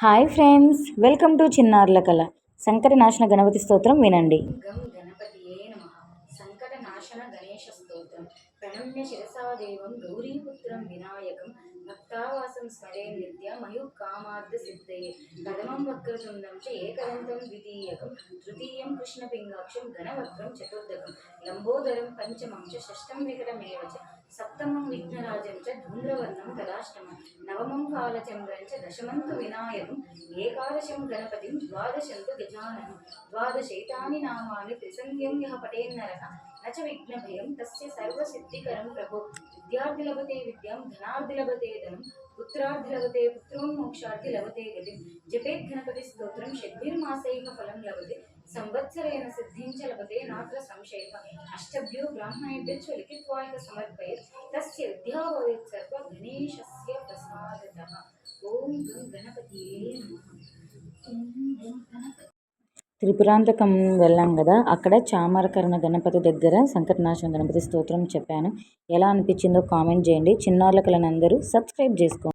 Hi friends welcome to చిన్నారుల కళ. సంకట నాశన గణపతి స్తోత్రం వినండి. గం నాశన గణేశ స్తోత్రం. ప్రణమ్య శిరసా దేవం గౌరీపుత్రం వినా భక్తావాసం స్మరే నిత్య మయు కామార్థ సిద్ధయే ప్రథమం వక్రతుండం చ ఏకదంతం ద్వితీయకం తృతీయం కృష్ణపింగాక్షం ఘనవక్రం చతుర్థకం లంబోదరం పంచమం చ షష్టం వికటమేవ చ సప్తమం విఘ్నరాజం చ ధూమ్రవర్ణం తదాష్టమం నవమం కాలచంద్రం చ దశమం తు వినాయకం ఏకాదశం గణపతిం ద్వాదశం తు గజానం ద్వాదశైతాని నామాని త్రిసంధ్యం యః పటేన్నరక అచ విఘ్న భయం తస్య సర్వసిద్ధికరం ప్రభు. విద్యార్థి లభతే విద్యాం ధనార్థి లభతే ధనం పుత్రార్థి లభతే పుత్రం మోక్షార్థి లభతే గతి. జపేత్ గణపతి స్తోత్రం షడ్భిర్మాసైక ఫలం లభతే. సంవత్సరేణ సిద్ధించ లభతే నాత్ర సంశయ. అష్టభ్యో బ్రాహ్మణేభ్యో లిఖిత్వాయక సమర్పయ తస్య విద్యా భవేత్ సర్వ గణేశస్య ప్రసాదత. ఓం గం గణపతియే త్రిపురాంతకం వెళ్ళాం కదా అక్కడ చామరకరణ గణపతి దగ్గర సంకటనాశన గణపతి స్తోత్రం చెప్పాను. ఎలా అనిపించిందో కామెంట్ చేయండి. చిన్నారుల కళను అందరూ సబ్స్క్రైబ్ చేసుకోండి.